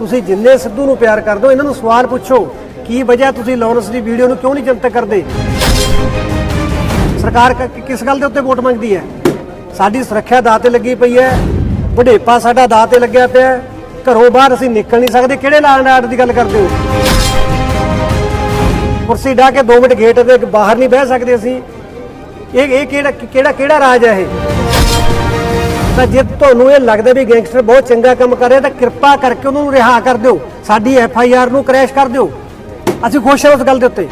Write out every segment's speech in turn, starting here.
ਤੁਸੀਂ ਜਿੰਨੇ ਸਿੱਧੂ ਨੂੰ ਪਿਆਰ ਕਰਦੇ ਹੋ, ਇਹਨਾਂ ਨੂੰ ਸਵਾਲ ਪੁੱਛੋ, ਕੀ ਵਜ੍ਹਾ ਤੁਸੀਂ ਲਾਰੈਂਸ ਦੀ ਵੀਡੀਓ ਨੂੰ ਕਿਉਂ ਨਹੀਂ ਜਨਤਕ ਕਰਦੇ? ਸਰਕਾਰ ਕਿਸ ਗੱਲ ਦੇ ਉੱਤੇ ਵੋਟ ਮੰਗਦੀ ਹੈ? ਸਾਡੀ ਸੁਰੱਖਿਆ ਦਾਅ ਤੇ ਲੱਗੀ ਪਈ ਹੈ ਬੁਢੇਪਾ ਸਾਡਾ ਦਾਅ ਤੇ ਲੱਗਿਆ ਪਿਆ ਘਰੋਂ ਬਾਹਰ ਅਸੀਂ ਨਿਕਲ ਨਹੀਂ ਸਕਦੇ, ਕਿਹੜੇ ਲਾਅ ਐਂਡ ਦੀ ਗੱਲ ਕਰਦੇ ਹੋ? ਕੁਰਸੀ ਢਾ ਕੇ 2 ਮਿੰਟ ਗੇਟ ਦੇ ਬਾਹਰ ਨਹੀਂ ਬਹਿ ਸਕਦੇ ਅਸੀਂ। ਇਹ ਇਹ ਕਿਹੜਾ ਕਿਹੜਾ ਕਿਹੜਾ ਰਾਜ ਹੈ ਇਹ? ਤਾਂ ਜੇ ਤੁਹਾਨੂੰ ਇਹ ਲੱਗਦਾ ਵੀ ਗੈਂਗਸਟਰ ਬਹੁਤ ਚੰਗਾ ਕੰਮ ਕਰ ਰਿਹਾ, ਤਾਂ ਕਿਰਪਾ ਕਰਕੇ ਉਹਨੂੰ ਰਿਹਾ ਕਰ ਦਿਓ। ਸਾਡੀ ਐਫ ਆਈ ਆਰ ਨੂੰ ਕ੍ਰੈਸ਼ ਕਰ ਦਿਓ। ਅਸੀਂ ਖੁਸ਼ ਹਾਂ ਉਸ ਗੱਲ ਦੇ ਉੱਤੇ।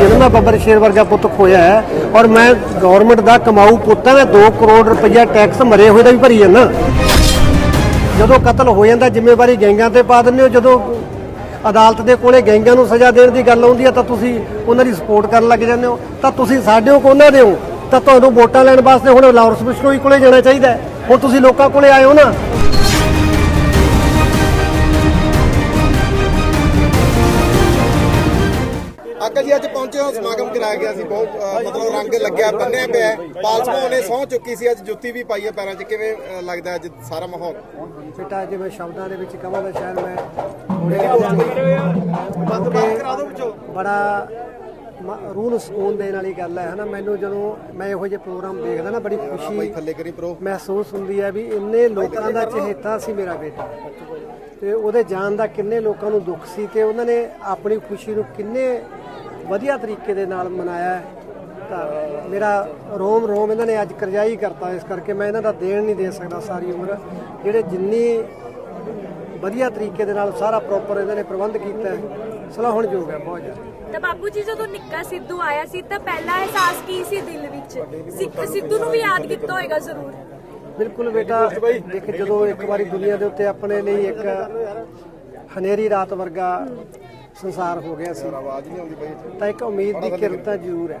ਇਹਨਾਂ ਦਾ ਬੱਬਰ ਸ਼ੇਰ ਵਰਗਾ ਪੁੱਤ ਖੋਇਆ ਹੈ ਔਰ ਮੈਂ ਗਵਰਨਮੈਂਟ ਦਾ ਕਮਾਊ ਪੁੱਤ ਹਾਂ, ਮੈਂ 2 ਕਰੋੜ ਰੁਪਈਆ ਟੈਕਸ ਮਰੇ ਹੋਏ ਦਾ ਵੀ ਭਰੀ ਜਾਂਦਾ। ਜਦੋਂ ਕਤਲ ਹੋ ਜਾਂਦਾ, ਜ਼ਿੰਮੇਵਾਰੀ ਗੈਂਗਾਂ ਤੇ ਪਾ ਦਿੰਦੇ ਹੋ। ਜਦੋਂ ਅਦਾਲਤ ਦੇ ਕੋਲੇ ਗੈਂਗਾਂ ਨੂੰ ਸਜ਼ਾ ਦੇਣ ਦੀ ਗੱਲ ਆਉਂਦੀ ਹੈ, ਤਾਂ ਤੁਸੀਂ ਉਹਨਾਂ ਦੀ ਸਪੋਰਟ ਕਰਨ ਲੱਗ ਜਾਂਦੇ ਹੋ। ਤਾਂ ਤੁਸੀਂ ਸਾਡੇ ਹੋ ਕੋਨਾਂ ਦੇ ਹੋ? ਤਾਂ ਤੁਹਾਨੂੰ ਵੋਟਾਂ ਲੈਣ ਵਾਸਤੇ ਹੁਣ ਲਾਰੈਂਸ ਬਿਸ਼ਨੋਈ ਕੋਲੇ ਜਾਣਾ ਚਾਹੀਦਾ ਹੈ। ਹੁਣ ਤੁਸੀਂ ਲੋਕਾਂ ਕੋਲੇ ਆਏ ਹੋ ਨਾ ਅੰਕਲ ਜੀ ਅੱਜ ਪਹੁੰਚੇ ਹੋ ਸਮਾਗਮ ਕਰਾਇਆ ਗਿਆ ਸੀ ਬਹੁਤ ਅ, ਮਤਲਬ ਰੰਗ ਲੱਗਿਆ ਬੰਨਿਆ ਪਿਆ ਹੈ। ਪਾਲ ਸਮੂਹ ਨੇ ਸਹੁੰ ਚੁੱਕੀ ਸੀ ਅੱਜ ਜੁੱਤੀ ਵੀ ਪਾਈ ਹੈ ਪੈਰਾਂ 'ਚ ਕਿਵੇਂ ਅ, ਲੱਗਦਾ ਅੱਜ ਸਾਰਾ ਮਾਹੌਲ ਬੇਟਾ ਜੇ ਮੈਂ ਸ਼ਬਦਾਂ ਦੇ ਵਿੱਚ ਕਹਾਂ ਤਾਂ ਸ਼ਾਇਦ ਮੈਂ ਬੰਦ ਬੰਦ ਕਰਾ ਦਿਓ ਵਿੱਚੋਂ ਬੜਾ ਰੂਹ ਨੂੰ ਸਕੂਨ ਦੇਣ ਵਾਲੀ ਗੱਲ ਹੈ ਹਨਾ? ਮੈਨੂੰ ਜਦੋਂ ਮੈਂ ਇਹੋ ਜਿਹੇ ਪ੍ਰੋਗਰਾਮ ਦੇਖਦਾ ਨਾ ਬੜੀ ਖੁਸ਼ੀ ਮਹਿਸੂਸ ਹੁੰਦੀ ਹੈ ਵੀ ਇੰਨੇ ਲੋਕਾਂ ਦਾ ਚਹੇਤਾ ਸੀ ਮੇਰਾ ਬੇਟਾ। ਤੇ ਉਹਦੇ ਜਾਣ ਦਾ ਕਿੰਨੇ ਲੋਕਾਂ ਨੂੰ ਦੁੱਖ ਸੀ ਤੇ ਉਹਨਾਂ ਨੇ ਆਪਣੀ ਖੁਸ਼ੀ ਨੂੰ ਕਿੰਨੇ ਵਧੀਆ ਤਰੀਕੇ ਦੇ ਨਾਲ ਮਨਾਇਆ। ਤਾਂ ਮੇਰਾ ਰੋਮ ਰੋਮ ਇਹਨਾਂ ਨੇ ਅੱਜ ਕਰਜਾਈ ਕਰਤਾ ਇਸ ਕਰਕੇ ਮੈਂ ਇਹਨਾਂ ਦਾ ਦੇਣ ਨਹੀਂ ਦੇ ਸਕਦਾ ਸਾਰੀ ਉਮਰ। ਜਿਹੜੇ ਜਿੰਨੀ ਵਧੀਆ ਤਰੀਕੇ ਦੇ ਨਾਲ ਸਾਰਾ ਪ੍ਰੋਪਰ ਇਹਨਾਂ ਨੇ ਪ੍ਰਬੰਧ ਕੀਤਾ ਸਲਾਹੁਣਯੋਗ ਹੈ ਬਹੁਤ ਜ਼ਿਆਦਾ। ਤਾਂ ਬਾਪੂ ਜੀ ਜਦੋਂ ਨਿੱਕਾ ਸਿੱਧੂ ਆਇਆ ਸੀ ਤਾਂ ਪਹਿਲਾ ਅਹਿਸਾਸ ਕੀ ਸੀ ਦਿਲ ਵਿੱਚ? ਸਿੱਖ ਸਿੱਧੂ ਨੂੰ ਵੀ ਯਾਦ ਕੀਤਾ ਹੋਏਗਾ ਜ਼ਰੂਰ। ਬਿਲਕੁਲ ਬੇਟਾ, ਦੇਖ ਜਦੋਂ ਇੱਕ ਵਾਰੀ ਦੁਨੀਆ ਦੇ ਉੱਤੇ ਆਪਣੇ ਲਈ ਇੱਕ ਹਨੇਰੀ ਰਾਤ ਵਰਗਾ ਸੰਸਾਰ ਹੋ ਗਿਆ ਸੀ, ਤਾਂ ਇੱਕ ਉਮੀਦ ਦੀ ਕਿਰਨ ਤਾਂ ਜ਼ਰੂਰ ਹੈ।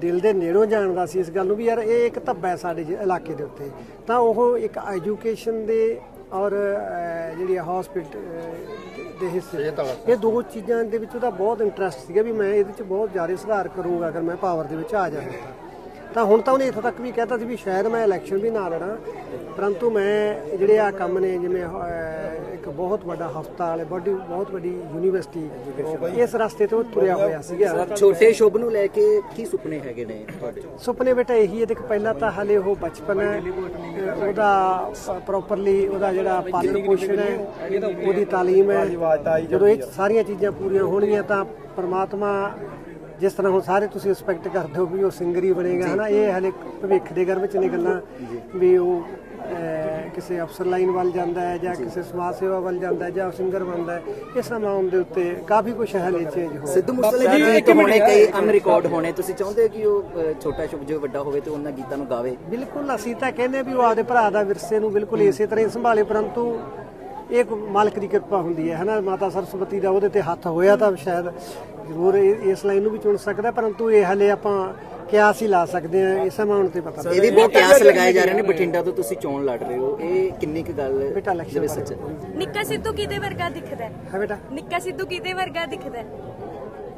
ਦਿਲ ਦੇ ਨੇੜੋਂ ਜਾਣਦਾ ਸੀ ਇਸ ਗੱਲ ਨੂੰ ਵੀ ਯਾਰ ਇਹ ਇੱਕ ਧੱਬਾ ਹੈ ਸਾਡੇ ਜ- ਇਲਾਕੇ ਦੇ ਉੱਤੇ। ਤਾਂ ਉਹ ਇੱਕ ਐਜੂਕੇਸ਼ਨ ਦੇ ਔਰ ਅਹ, ਜਿਹੜੀ ਹਸਪੀਟਲ ਦੇ ਹਿੱਸੇ ਇਹ ਦੋ ਚੀਜ਼ਾਂ ਦੇ ਵਿੱਚ ਉਹਦਾ ਬਹੁਤ ਇੰਟਰਸਟ ਸੀਗਾ ਵੀ ਮੈਂ ਇਹਦੇ ਵਿੱਚ ਬਹੁਤ ਜ਼ਿਆਦਾ ਸੁਧਾਰ ਕਰੂੰਗਾ ਅਗਰ ਮੈਂ ਪਾਵਰ ਦੇ ਵਿੱਚ ਆ ਜਾਵਾਂ। ਤਾਂ ਹੁਣ ਤਾਂ ਉਹਨੇ ਇੱਥੋਂ ਤੱਕ ਵੀ ਕਹਿਤਾ ਸੀ ਵੀ ਸ਼ਾਇਦ ਮੈਂ ਇਲੈਕਸ਼ਨ ਵੀ ਨਾ ਲੜਾਂ। ਪਰੰਤੂ ਮੈਂ ਜਿਹੜੇ ਆ ਕੰਮ ਨੇ ਜਿਵੇਂ ਇੱਕ ਬਹੁਤ ਵੱਡਾ ਹਸਪਤਾਲ ਬੜੀ ਬਹੁਤ ਵੱਡੀ ਯੂਨੀਵਰਸਿਟੀ ਇਸ ਰਸਤੇ ਤੇ ਤੁਰਿਆ ਹੋਇਆ ਸੀਗਾ। ਛੋਟੇ ਸ਼ੁਭ ਨੂੰ ਲੈ ਕੇ ਕੀ ਸੁਪਨੇ ਹੈਗੇ ਨੇ ਤੁਹਾਡੇ? ਸੁਪਨੇ ਬੇਟਾ ਇਹੀ ਹੈ ਦੇਖ ਪਹਿਲਾਂ ਤਾਂ ਹਲੇ ਉਹ ਬਚਪਨ ਹੈ ਉਹਦਾ ਪ੍ਰੋਪਰਲੀ ਉਹਦਾ ਜਿਹੜਾ ਪਾਲਣ ਪੋਸ਼ਣ ਹੈ ਉਹਦੀ ਤਾਲੀਮ ਹੈ। ਜਦੋਂ ਇਹ ਸਾਰੀਆਂ ਚੀਜ਼ਾਂ ਪੂਰੀਆਂ ਹੋਣਗੀਆਂ ਤਾਂ ਪ੍ਰਮਾਤਮਾ ਜਿਸ ਤਰ੍ਹਾਂ ਹੁਣ ਸਾਰੇ ਤੁਸੀਂ ਐਕਸਪੈਕਟ ਕਰਦੇ ਹੋ ਵੀ ਉਹ ਸਿੰਗਰ ਹੀ ਬਣੇਗਾ ਹਨਾ? ਇਹ ਹਲੇ ਭਵਿੱਖ ਦੇ ਗਰਭ ਚ ਨੇ ਗੱਲਾਂ ਵੀ ਉਹ ਕਿਸੇ ਅਫਸਰ ਲਾਈਨ ਵੱਲ ਜਾਂਦਾ ਹੈ ਜਾਂ ਕਿਸੇ ਸਮਾਜ ਸੇਵਾ ਵੱਲ ਜਾਂਦਾ ਹੈ ਜਾਂ ਸਿੰਗਰ ਬਣਦਾ ਹੈ। ਇਹ ਸਮਾਂ ਉਹਦੇ ਉੱਤੇ ਕਾਫੀ ਕੁਝ ਹਲੇ ਚੇਂਜ ਹੋ ਸਿੱਧੂ ਮੂਸੇਵਾਲੇ ਦੇ ਗੀਤ ਹੋਣੇ ਕਈ ਅਨਰਿਕਾਰਡ ਹੋਣੇ। ਤੁਸੀਂ ਚਾਹੁੰਦੇ ਹੋ ਕਿ ਉਹ ਛੋਟਾ ਸ਼ੁਭ ਜੋ ਵੱਡਾ ਹੋਵੇ ਤੇ ਉਹਨਾਂ ਗੀਤਾਂ ਨੂੰ ਗਾਵੇ? ਬਿਲਕੁਲ ਅਸੀਂ ਤਾਂ ਕਹਿੰਦੇ ਵੀ ਉਹ ਆਪਦੇ ਭਰਾ ਦਾ ਵਿਰਸੇ ਨੂੰ ਬਿਲਕੁਲ ਇਸੇ ਤਰ੍ਹਾਂ ਹੀ ਸੰਭਾਲੇ ਪਰੰਤੂ ਇਹ ਇੱਕ ਮਾਲਕ ਦੀ ਕਿਰਪਾ ਹੁੰਦੀ ਹੈ ਹਨਾ? ਮਾਤਾ ਸਰਸਵਤੀ ਦਾ ਉਹਦੇ ਤੇ ਹੱਥ ਹੋਇਆ ਤਾਂ ਸ਼ਾਇਦ ਜ਼ਰੂਰ ਇਹ- ਇਸ ਲਾਈਨ ਨੂੰ ਵੀ ਚੁਣ ਸਕਦਾ ਪਰੰਤੂ ਇਹ ਹਲੇ ਆਪਾਂ ਕਿਆਸ ਹੀ ਲਾ ਸਕਦੇ ਹਾਂ ਇਸ ਅਮਾਉਂਟ ਤੇ ਪਤਾ ਇਹ ਵੀ ਬਹੁਤ ਕਿਆਸ ਲਗਾਏ ਜਾ ਰਹੇ ਨੇ ਬਠਿੰਡਾ ਤੋਂ ਤੁਸੀਂ ਚੋਣ ਲੜ ਰਹੇ ਹੋ ਇਹ ਕਿੰਨੀ ਕੁ ਗੱਲ ਬੇਟਾ election ਦੇ ਵਿੱਚ ਸੱਚ ਨਿੱਕਾ ਸਿੱਧੂ ਕਿਹਦੇ ਵਰਗਾ ਦਿਖਦਾ? ਹੈ ਹੈ ਬੇਟਾ। ਨਿੱਕਾ ਸਿੱਧੂ ਕਿਹਦੇ ਵਰਗਾ ਦਿਖਦਾ? ਹੈ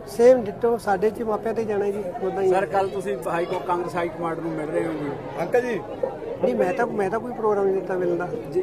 ਸੇਮ ਡਿਟੋ ਸਾਡੇ ਚ ਮਾਪਿਆਂ ਤੇ ਜਾਣਾ ਜੀ ਉਦਾਂ ਹੀ। ਸਰ ਕੱਲ ਤੁਸੀਂ ਹਾਈ ਕੋ ਕਾਂਗਰਸ ਹਾਈ ਕਮਾਂਡ ਨੂੰ ਮਿਲ ਰਹੇ ਹੋ ਜੀ। ਅੰਕਲ ਜੀ। ਨਹੀਂ ਮੈਂ ਤਾਂ ਮੈਂ ਤਾਂ ਕੋਈ ਪ੍ਰੋਗਰਾਮ ਨਹੀਂ ਦਿੱਤਾ ਮਿਲਦਾ ਜੀ।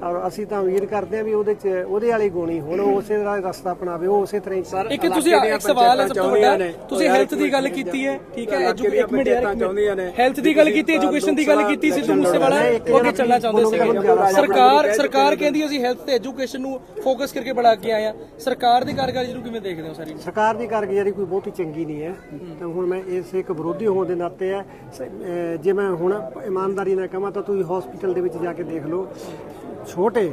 ਔਰ ਅਸੀਂ ਤਾਂ ਉਮੀਦ ਕਰਦੇ ਹਾਂ ਵੀ ਉਹਦੇ ਚ ਉਹਦੇ ਵਾਲੀ ਗੋਣੀ ਹੁਣ ਉਸੇ ਤਰ੍ਹਾਂ ਰਸਤਾ ਅਪਣਾਵੇ ਉਹ ਉਸੇ ਤਰ੍ਹਾਂ ਹੀ ਇੱਕ ਤੁਸੀਂ ਇੱਕ ਸਵਾਲ ਹੈ ਸਭ ਤੋਂ ਵੱਡਾ ਤੁਸੀਂ ਹੈਲਥ ਦੀ ਗੱਲ ਕੀਤੀ ਹੈ ਠੀਕ ਹੈ ਇੱਕ ਮਿੰਟ। ਯਾਰ ਹੈਲਥ ਦੀ ਗੱਲ ਕੀਤੀ ਐਜੂਕੇਸ਼ਨ ਦੀ ਗੱਲ ਕੀਤੀ ਸਿੱਧੂ ਮੂਸੇਵਾਲਾ ਉਹ ਅੱਗੇ ਚੱਲਣਾ ਚਾਹੁੰਦੇ ਸੀਗੇ। ਸਰਕਾਰ ਸਰਕਾਰ ਕਹਿੰਦੀ ਅਸੀਂ ਹੈਲਥ ਤੇ ਐਜੂਕੇਸ਼ਨ ਨੂੰ ਫੋਕਸ ਕਰਕੇ ਬੜਾ ਅੱਗੇ ਆਏ ਆ ਸਰਕਾਰ ਦੀ ਕਾਰਗੁਜ਼ਾਰੀ ਨੂੰ ਕਿਵੇਂ ਦੇਖਦੇ ਹੋ ਸਾਰੀ? ਸਰਕਾਰ ਦੀ ਕਾਰਗੁਜ਼ਾਰੀ ਕੋਈ ਬਹੁਤੀ ਚੰਗੀ ਨਹੀਂ ਹੈ। ਤਾਂ ਹੁਣ ਮੈਂ ਇਸ ਇੱਕ ਵਿਰੋਧੀ ਹੋਣ ਦੇ ਨਾਤੇ ਹੈ ਸ- ਜੇ ਮੈਂ ਹੁਣ ਇਮਾਨਦਾਰੀ ਨਾਲ ਕਹਾਂ ਤਾਂ ਤੁਸੀਂ ਹਸਪੀਟਲ ਦੇ ਵਿੱਚ ਜਾ ਕੇ ਦੇਖ ਲਓ। ਛੋਟੇ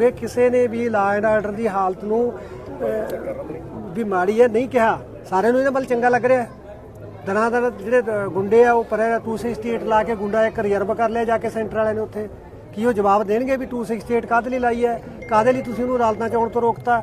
ਗਏ ਕਿਸੇ ਨੇ ਵੀ ਲਾ ਐਂਡ ਆਰਡਰ ਦੀ ਹਾਲਤ ਨੂੰ ਵੀ ਮਾੜੀ ਹੈ, ਨਹੀਂ ਕਿਹਾ, ਸਾਰਿਆਂ ਨੂੰ ਇਹਦੇ ਵੱਲ ਚੰਗਾ ਲੱਗ ਰਿਹਾ ਹੈ। ਦਰਾਂ ਦਰ ਜਿਹੜੇ ਗੁੰਡੇ ਆ, ਉਹ ਪਰੇ 268 ਲਾ ਕੇ ਗੁੰਡਾ ਇੱਕ ਰਿਜ਼ਰਵ ਕਰ ਲਿਆ ਜਾ ਕੇ ਸੈਂਟਰ ਵਾਲਿਆਂ ਨੇ ਉੱਥੇ। ਕੀ ਉਹ ਜਵਾਬ ਦੇਣਗੇ ਵੀ 268 ਕਾਹਦੇ ਲਈ ਲਾਈ ਹੈ? ਕਾਹਦੇ ਲਈ ਤੁਸੀਂ ਉਹਨੂੰ ਅਦਾਲਤਾਂ ਚ ਆਉਣ ਤੋਂ ਰੋਕਤਾ?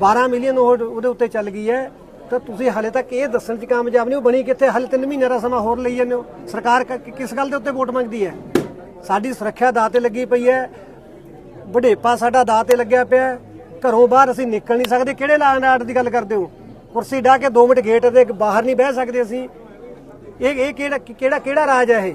12 ਮਿਲੀਅਨ ਉਹਦੇ ਉੱਤੇ ਚੱਲ ਗਈ ਹੈ। ਤਾਂ ਤੁਸੀਂ ਹਾਲੇ ਤੱਕ ਇਹ ਦੱਸਣ 'ਚ ਕਾਮਯਾਬ ਨਹੀਂ ਹੋ, ਬਣੀ ਕਿੱਥੇ? ਹਾਲੇ 3 ਮਹੀਨੇ ਦਾ ਸਮਾਂ ਹੋਰ ਲਈ ਜਾਂਦੇ ਹੋ। ਸਰਕਾਰ ਕ- ਕਿਸ ਗੱਲ ਦੇ ਉੱਤੇ ਵੋਟ ਮੰਗਦੀ ਹੈ? ਸਾਡੀ ਸੁਰੱਖਿਆ ਦਾਅ ਤੇ ਲੱਗੀ ਪਈ ਹੈ। ਵਡੇਪਾ ਸਾਡਾ ਦਾਅ ਤੇ ਲੱਗਿਆ ਪਿਆ ਘਰੋਂ ਬਾਹਰ ਅਸੀਂ ਨਿਕਲ ਨਹੀਂ ਸਕਦੇ। ਕਿਹੜੇ ਲਾਂ ਆਰਡਰ ਦੀ ਗੱਲ ਕਰਦੇ ਹੋ? ਕੁਰਸੀ ਢਾ ਕੇ 2 ਮਿੰਟ ਗੇਟ ਦੇ ਬਾਹਰ ਨਹੀਂ ਬਹਿ ਸਕਦੇ ਅਸੀਂ। ਇਹ ਇਹ ਕਿਹੜਾ ਕਿਹੜਾ ਕਿਹੜਾ ਰਾਜ ਹੈ ਇਹ?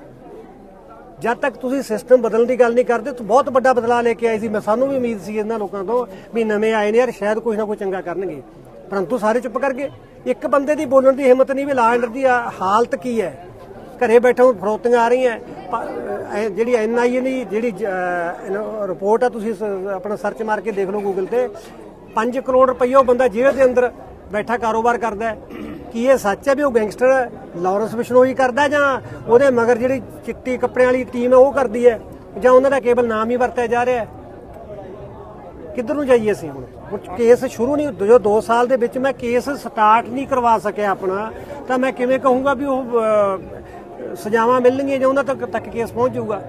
ਜਦ ਤੱਕ ਤੁਸੀਂ ਸਿਸਟਮ ਬਦਲਣ ਦੀ ਗੱਲ ਨਹੀਂ ਕਰਦੇ, ਤਾਂ ਬਹੁਤ ਵੱਡਾ ਬਦਲਾਅ ਲੈ ਕੇ ਆਏ ਸੀ। ਮੈਂ ਸਾਨੂੰ ਵੀ ਉਮੀਦ ਸੀ ਇਹਨਾਂ ਲੋਕਾਂ ਤੋਂ ਵੀ ਨਵੇਂ ਆਏ ਨੇ ਯਾਰ, ਸ਼ਾਇਦ ਕੁਝ ਨਾ ਕੁਝ ਚੰਗਾ ਕਰਨਗੇ। ਪਰੰਤੂ ਸਾਰੇ ਚੁੱਪ ਕਰ ਗਏ। ਇੱਕ ਬੰਦੇ ਦੀ ਬੋਲਣ ਦੀ ਹਿੰਮਤ ਨਹੀਂ ਵੀ ਲਾ ਦੀ, ਆ- ਹਾਲਤ ਕੀ ਹੈ? ਘਰੇ ਬੈਠੇ ਹੋ ਫਰੋਤੀਆਂ ਆ ਰਹੀਆਂ। ਪ- ਅਹ ਜਿਹੜੀ ਐਨਆਈਏ ਦੀ ਜਿਹੜੀ ਰਿਪੋਰਟ ਆ, ਤੁਸੀਂ ਸ- ਆਪਣਾ ਸਰਚ ਮਾਰ ਕੇ ਦੇਖ ਲਓ ਗੂਗਲ ਤੇ। 5 ਕਰੋੜ ਰੁਪਈਆ ਉਹ ਬੰਦਾ ਜੇਲ੍ਹ ਦੇ ਅੰਦਰ ਬੈਠਾ ਕਾਰੋਬਾਰ ਕਰਦਾ ਹੈ। ਕੀ ਇਹ ਸੱਚ ਹੈ ਵੀ ਉਹ ਗੈਂਗਸਟਰ ਲਾਰੈਂਸ ਬਿਸ਼ਨੋਈ ਕਰਦਾ ਜਾਂ ਉਹਦੇ ਮਗਰ ਜਿਹੜੀ ਚਿੱਟੀ ਕੱਪੜਿਆਂ ਵਾਲੀ ਟੀਮ ਹੈ ਉਹ ਕਰਦੀ ਹੈ? ਜਾਂ ਉਹਨਾਂ ਦਾ ਕੇਵਲ ਨਾਮ ਹੀ ਵਰਤਿਆ ਜਾ ਰਿਹਾ ਹੈ? ਕਿੱਧਰ ਨੂੰ ਜਾਈਏ ਅਸੀਂ ਹੁਣ? ਕੇਸ ਸ਼ੁਰੂ ਨਹੀਂ ਜੋ 2 ਸਾਲ ਦੇ ਵਿੱਚ ਮੈਂ ਕੇਸ ਸਟਾਰਟ ਨਹੀਂ ਕਰਵਾ ਸਕਿਆ ਆਪਣਾ, ਤਾਂ ਮੈਂ ਕਿਵੇਂ ਕਹੂੰਗਾ ਵੀ ਉਹ ਸਜ਼ਾਵਾਂ ਮਿਲਣਗੀਆਂ ਜਾਂ ਉਹਨਾਂ ਤੱਕ ਤੱਕ ਕੇਸ ਪਹੁੰਚ ਜਾਊਗਾ?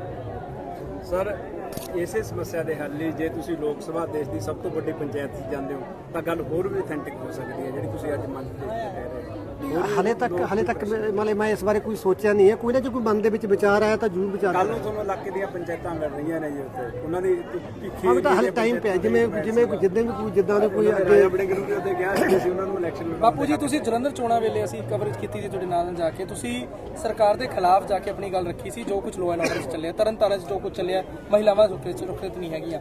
ਸਰ, ਇਸੇ ਸਮੱਸਿਆ ਦੇ ਹੱਲ ਲਈ ਜੇ ਤੁਸੀਂ ਲੋਕ ਸਭਾ ਦੇਸ਼ ਦੀ ਸਭ ਤੋਂ ਵੱਡੀ ਪੰਚਾਇਤ 'ਚ ਜਾਂਦੇ ਹੋ, ਤਾਂ ਗੱਲ ਹੋਰ ਵੀ ਅਥੈਂਟਿਕ ਹੋ ਸਕਦੀ ਹੈ, ਜਿਹੜੀ ਤੁਸੀਂ ਅੱਜ ਮੰਨ ਤੇ ਕਹਿ ਰਹੇ ਹੋ। ਹਲੇ ਤੱਕ ਹਲੇ ਤੱਕ ਮਤਲਬ ਮੈਂ ਇਸ ਬਾਰੇ ਕੋਈ ਸੋਚਿਆ ਨਹੀਂ ਹੈ। ਕੋਈ ਨਾ ਜੇ ਕੋਈ ਮਨ ਦੇ ਵਿੱਚ ਵਿਚਾਰ ਆਇਆ ਤਾਂ ਜ਼ਰੂਰ ਵਿਚਾਰ ਕੱਲ ਨੂੰ ਤੁਹਾਨੂੰ ਇਲਾਕੇ ਦੀਆਂ ਪੰਚਾਇਤਾਂ ਲੜ ਰਹੀਆਂ ਨੇ ਜੀ ਉੱਥੇ। ਉਹਨਾਂ ਦੀ ਭਿੱਖੀ ਹਾਂ ਤਾਂ ਹਲੇ ਟਾਈਮ ਪਿਆ। ਜਿਵੇਂ ਜਿਵੇਂ ਜਿੱਦਾਂ ਵੀ ਕੋਈ ਜਿੱਦਾਂ ਦੇ ਕੋਈ ਅੱਗੇ ਰਾਜਾ ਬੜੇ ਗੁਰੂ ਦੇ ਉੱਤੇ ਗਿਆ ਸੀ ਅਸੀਂ ਉਹਨਾਂ ਨੂੰ ਇਲੈਕਸ਼ਨ ਬਾਪੂ ਜੀ ਤੁਸੀਂ ਜਲੰਧਰ ਚੋਣਾਂ ਵੇਲੇ ਅਸੀਂ ਕਵਰੇਜ ਕੀਤੀ ਸੀ ਤੁਹਾਡੇ ਨਾਲ ਜਾ ਕੇ। ਤੁਸੀਂ ਸਰਕਾਰ ਦੇ ਖਿਲਾਫ ਜਾ ਕੇ ਆਪਣੀ ਗੱਲ ਰੱਖੀ ਸੀ ਜੋ ਕੁਝ ਲੋਅ ਐਂਡ ਆਰਡਰ ਚੱਲਿਆ ਤਰਨ ਤਾਰਨ 'ਚ ਜੋ ਕੁਝ ਚੱਲਿਆ ਮਹਿਲਾਵਾਂ ਰੁਕਰੇ 'ਚ ਰੁਕਰੇ ਨਹੀਂ ਹੈਗੀਆਂ।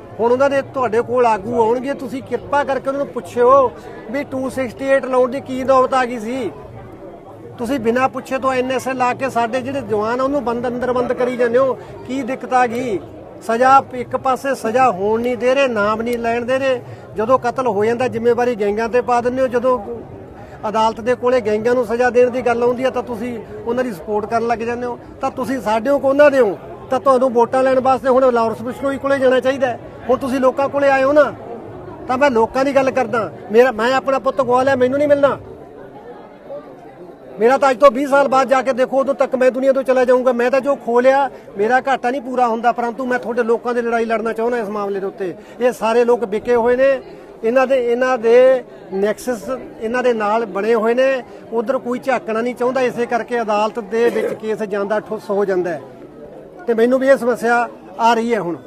ਹੁਣ ਉਹਨਾਂ ਦੇ ਤੁਹਾਡੇ ਕੋਲ ਆਗੂ ਆਉਣਗੇ, ਤੁਸੀਂ ਕਿਰਪਾ ਕਰਕੇ ਉਹਨਾਂ ਨੂੰ ਪੁੱਛਿਓ ਵੀ 268 ਲਾਉਣ ਦੀ ਕੀ ਦੌਲਤ ਆ ਗਈ ਸੀ। ਤੁਸੀਂ ਬਿਨਾਂ ਪੁੱਛੇ ਤੋਂ ਐਨਐਸਏ ਲਾ ਕੇ ਸਾਡੇ ਜਿਹੜੇ ਜਵਾਨ ਆ, ਉਹਨੂੰ ਬੰਦ ਅੰਦਰ ਬੰਦ ਕਰੀ ਜਾਂਦੇ ਹੋ। ਕੀ ਦਿੱਕਤ ਆ ਗਈ? ਸਜ਼ਾ ਇੱਕ ਪਾਸੇ ਸਜ਼ਾ ਹੋਣ ਨਹੀਂ ਦੇ ਰਹੇ, ਨਾਮ ਨਹੀਂ ਲੈਣ ਦੇ ਰਹੇ। ਜਦੋਂ ਕਤਲ ਹੋ ਜਾਂਦਾ, ਜ਼ਿੰਮੇਵਾਰੀ ਗੈਂਗਾਂ ਤੇ ਪਾ ਦਿੰਦੇ ਹੋ। ਜਦੋਂ ਅਦਾਲਤ ਦੇ ਕੋਲੇ ਗੈਂਗਾਂ ਨੂੰ ਸਜ਼ਾ ਦੇਣ ਦੀ ਗੱਲ ਆਉਂਦੀ ਹੈ ਤਾਂ ਤੁਸੀਂ ਉਹਨਾਂ ਦੀ ਸਪੋਰਟ ਕਰਨ ਲੱਗ ਜਾਂਦੇ ਹੋ। ਤਾਂ ਤੁਸੀਂ ਸਾਡੇ ਹੋ ਕੋ ਉਹਨਾਂ ਦੇ ਹੋ? ਤਾਂ ਤੁਹਾਨੂੰ ਵੋਟਾਂ ਲੈਣ ਵਾਸਤੇ ਹੁਣ ਲਾਰੈਂਸ ਬਿਸ਼ਨੋਈ ਕੋਲੇ ਜਾਣਾ ਚਾਹੀਦਾ ਹੁਣ ਤੁਸੀਂ ਲੋਕਾਂ ਕੋਲੇ ਆਏ ਹੋ ਨਾ, ਤਾਂ ਮੈਂ ਲੋਕਾਂ ਦੀ ਗੱਲ ਕਰਦਾ। ਮੇਰਾ, ਮੈਂ ਆਪਣਾ ਪੁੱਤ ਗਵਾ ਲਿਆ, ਮੈਨੂੰ ਨਹੀਂ ਮਿਲਣਾ। ਮੇਰਾ ਤਾਂ ਅੱਜ ਤੋਂ 20 ਸਾਲ ਬਾਅਦ ਜਾ ਕੇ ਦੇਖੋ, ਉਦੋਂ ਤੱਕ ਮੈਂ ਦੁਨੀਆ ਤੋਂ ਚਲਾ ਜਾਊਂਗਾ। ਮੈਂ ਤਾਂ ਜੋ ਖੋ ਮੇਰਾ ਘਾਟਾ ਨਹੀਂ ਪੂਰਾ ਹੁੰਦਾ, ਪਰੰਤੂ ਮੈਂ ਤੁਹਾਡੇ ਲੋਕਾਂ ਦੀ ਲੜਾਈ ਲੜਨਾ ਚਾਹੁੰਦਾ ਇਸ ਮਾਮਲੇ ਦੇ ਉੱਤੇ। ਇਹ ਸਾਰੇ ਲੋਕ ਵਿਕੇ ਹੋਏ ਨੇ, ਇਹਨਾਂ ਦੇ ਇਹਨਾਂ ਦੇ ਨੈਕਸਸ, ਇਹਨਾਂ ਦੇ ਨਾਲ ਬਣੇ ਹੋਏ ਨੇ। ਉਧਰ ਕੋਈ ਝਾਕਣਾ ਨਹੀਂ ਚਾਹੁੰਦਾ, ਇਸੇ ਕਰਕੇ ਅਦਾਲਤ ਦੇ ਵਿੱਚ ਕੇਸ ਜਾਂਦਾ, ਠੁੱਸ ਹੋ ਜਾਂਦਾ ਹੈ। ਤੇ ਮੈਨੂੰ ਵੀ ਇਹ ਸਮੱਸਿਆ ਆ ਰਹੀ ਹੈ ਹੁਣ।